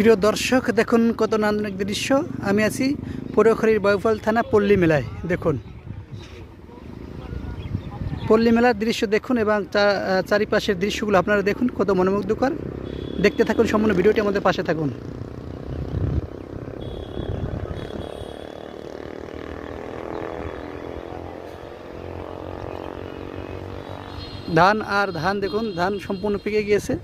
প্রিয় দর্শক, দেখুন কত নান্দনিক দৃশ্য। আমি আছি পটুয়াখালীর বায়ুফল থানা পল্লী মেলায়। দেখুন। পল্লী মেলার দৃশ্য দেখুন এবং চারিপাশের দৃশ্যগুলো আপনারা দেখুন, কত মনোমুগ্ধকর। দেখতে থাকুন সম্পূর্ণ ভিডিওটি, আমাদের পাশে থাকুন। ধান আর ধান দেখুন, ধান সম্পূর্ণ পেকে গিয়েছে।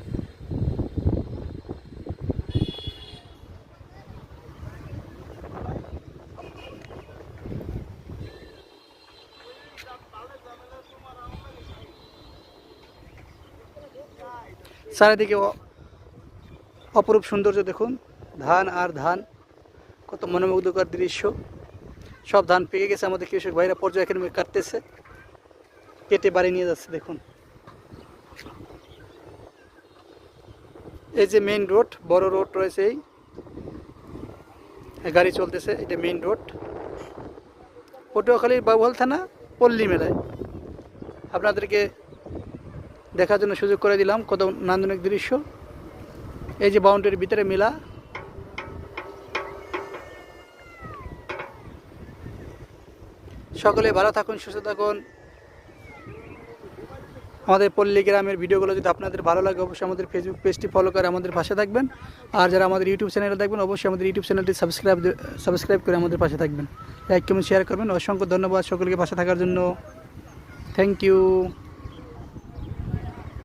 চারিদিকে অপরূপ সৌন্দর্য দেখুন। ধান আর ধান, কত মনোমুগ্ধকর দৃশ্য। সব ধান পেকে গেছে, আমাদের কৃষক ভাইরা পর্যায়ক্রমে কাটতেছে। কেটে বাড়ি নিয়ে যাচ্ছে, দেখুন। এই যে মেইন রোড বড় রোড রয়েছে এই। গাড়ি চলতেছে, এটা মেইন রোড পটুয়াখালীর বাবুহাল থানা পল্লী মেলায়। আপনাদেরকে দেখার জন্য সুযোগ করে দিলাম কত নান্দনিক দৃশ্য। এই যে বাউন্ডারির ভিতরে মেলা। সকলে ভালো থাকুন, সুস্থ থাকুন। আমাদের পল্লী গ্রামের ভিডিওগুলো যদি আপনাদের ভালো লাগে, অবশ্যই আমাদের ফেসবুক পেজটি ফলো করে আমাদের পাশে থাকবেন। আর যারা আমাদের ইউটিউব চ্যানেলে দেখবেন, অবশ্যই আমাদের ইউটিউব চ্যানেলটি সাবস্ক্রাইব সাবস্ক্রাইব করে আমাদের পাশে থাকবেন। লাইক কমেন্ট শেয়ার করবেন। অসংখ্য ধন্যবাদ সকলকে পাশে থাকার জন্য। Thank you